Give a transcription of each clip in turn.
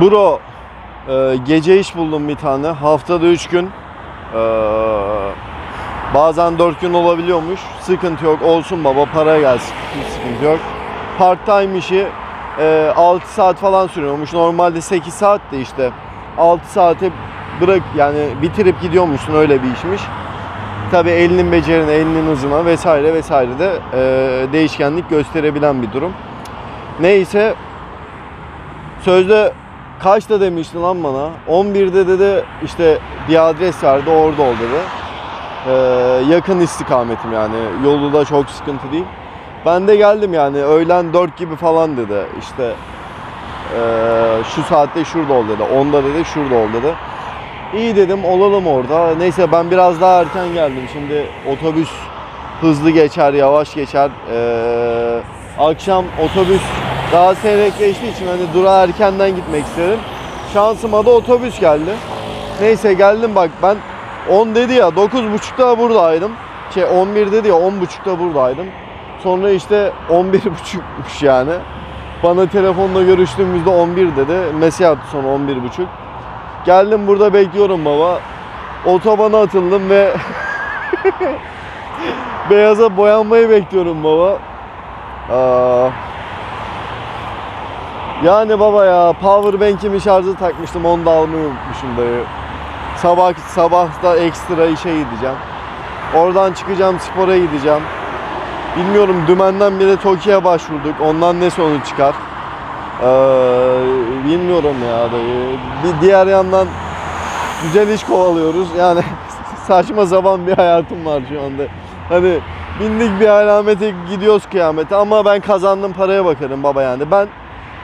Bro e, gece iş buldum bir tane. Haftada 3 gün. E, bazen 4 gün olabiliyormuş. Sıkıntı yok. Olsun baba para gelsin. Hiç sıkıntı yok. Part time işi e, 6 saat falan sürüyormuş. Normalde 8 saat de işte 6 saate bırak yani bitirip gidiyormuşsun öyle bir işmiş. Tabi elinin becerine, elinin hızına vesaire vesaire de e, değişkenlik gösterebilen bir durum. Neyse sözde kaçta demişti lan bana? 11'de dedi işte bir adres verdi orada ol dedi. Ee, yakın istikametim yani yolu da çok sıkıntı değil. Ben de geldim yani öğlen 4 gibi falan dedi işte ee, şu saatte şurada ol dedi. 10'da dedi şurada ol dedi. İyi dedim olalım orada. Neyse ben biraz daha erken geldim. Şimdi otobüs hızlı geçer, yavaş geçer. Ee, akşam otobüs daha seyrek geçtiği için hani durağa erkenden gitmek istedim. Şansıma da otobüs geldi. Neyse geldim bak ben 10 dedi ya 9.30'da buradaydım. Şey 11 dedi ya 10.30'da buradaydım. Sonra işte 11.30'muş yani. Bana telefonla görüştüğümüzde 11 dedi. Mesaj attı sonra 11.30. Geldim burada bekliyorum baba. Otobana atıldım ve beyaza boyanmayı bekliyorum baba. Aa, yani baba ya power bank'imi şarjı takmıştım onu da almayı unutmuşum dayı. Sabah sabah da ekstra işe gideceğim. Oradan çıkacağım spora gideceğim. Bilmiyorum dümenden bile Tokyo'ya başvurduk. Ondan ne sonuç çıkar? Ee, bilmiyorum ya dayı. Bir diğer yandan güzel iş kovalıyoruz. Yani saçma sapan bir hayatım var şu anda. Hani bindik bir alamete gidiyoruz kıyamete ama ben kazandığım paraya bakarım baba yani. Ben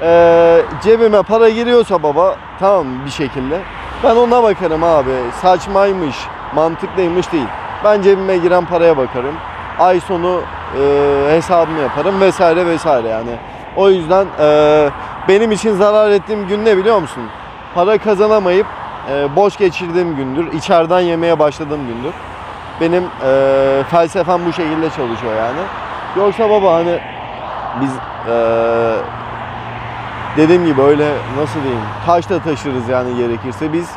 eee, cebime para giriyorsa baba tamam bir şekilde ben ona bakarım abi. Saçmaymış, mantıklıymış değil. Ben cebime giren paraya bakarım. Ay sonu eee, hesabımı yaparım vesaire vesaire yani. O yüzden eee, benim için zarar ettiğim gün ne biliyor musun? Para kazanamayıp eee, boş geçirdiğim gündür. içeriden yemeye başladığım gündür. Benim eee felsefem bu şekilde çalışıyor yani. Yoksa baba hani biz eee dediğim gibi öyle nasıl diyeyim taşla taşırız yani gerekirse biz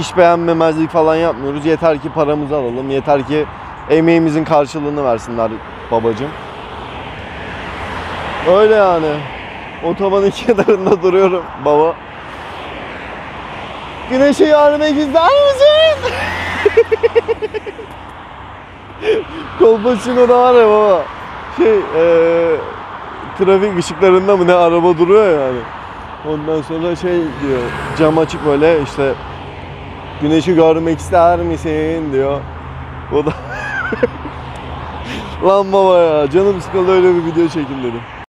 iş beğenmemezlik falan yapmıyoruz. Yeter ki paramızı alalım. Yeter ki emeğimizin karşılığını versinler babacım. Öyle yani. Otobanın kenarında duruyorum baba. Güneşe yardım ister misin? Kolpaçino da var ya baba. Şey eee trafik ışıklarında mı ne araba duruyor ya yani. Ondan sonra şey diyor cam açık böyle işte güneşi görmek ister misin diyor. O da Lan baba ya canım sıkıldı öyle bir video çekin dedim.